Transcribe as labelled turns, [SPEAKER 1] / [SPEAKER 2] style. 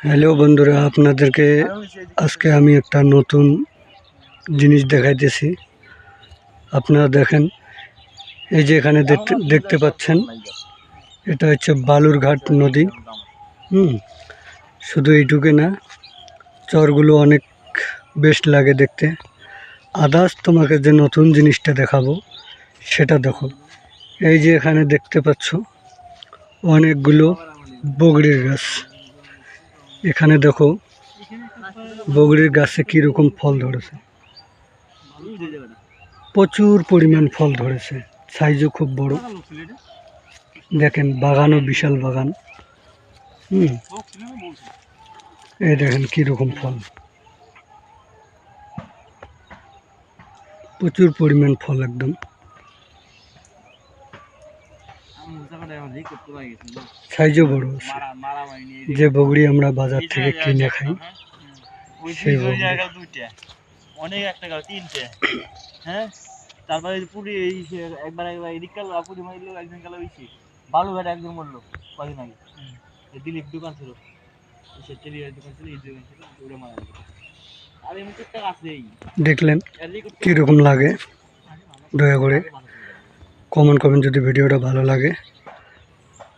[SPEAKER 1] Hello বন্ধুরা, আপনাদেরকে আজকে আমি একটা নতুন জিনিস দেখাইতেছি। আপনারা দেখেন, এই যে এখানে দেখতে পাচ্ছেন, এটা হচ্ছে বালুরঘাট নদী। হুম, শুধু এইটুকু না, চরগুলো অনেক বেস্ট লাগে দেখতে। আদার্স তোমাকে যে নতুন জিনিসটা দেখাবো, সেটা দেখো। এই যে এখানে দেখতে পাচ্ছ, অনেকগুলো বগরির গাছ। এখানে দেখো, বগরির গাছে কীরকম ফল ধরেছে। প্রচুর পরিমাণ ফল ধরেছে, সাইজও খুব বড়। দেখেন, বাগানও বিশাল বাগান। হুম। এই দেখেন কীরকম ফল। প্রচুর পরিমাণ ফল একদম। সাইজও বড় আছে। যে বগরি আমরা বাজার থেকে কিনে খাই সেই বগরি।
[SPEAKER 2] অনেক একটা গাছ তিনটে হ্যাঁ। তারপরে পুরি এই একবার একবার এদিক কাল পুরি মারলো একজন একজন মরলো কদিন আগে। এই দিলীপ দোকান ছিল। সে টেলিয়ার দোকান ছিল এই দোকান ছিল ওটা মারা গেল। আর এমনি আছেই
[SPEAKER 1] দেখলেন কীরকম লাগে? দয়া করে কমেন্ট করবেন যদি ভিডিওটা ভালো লাগে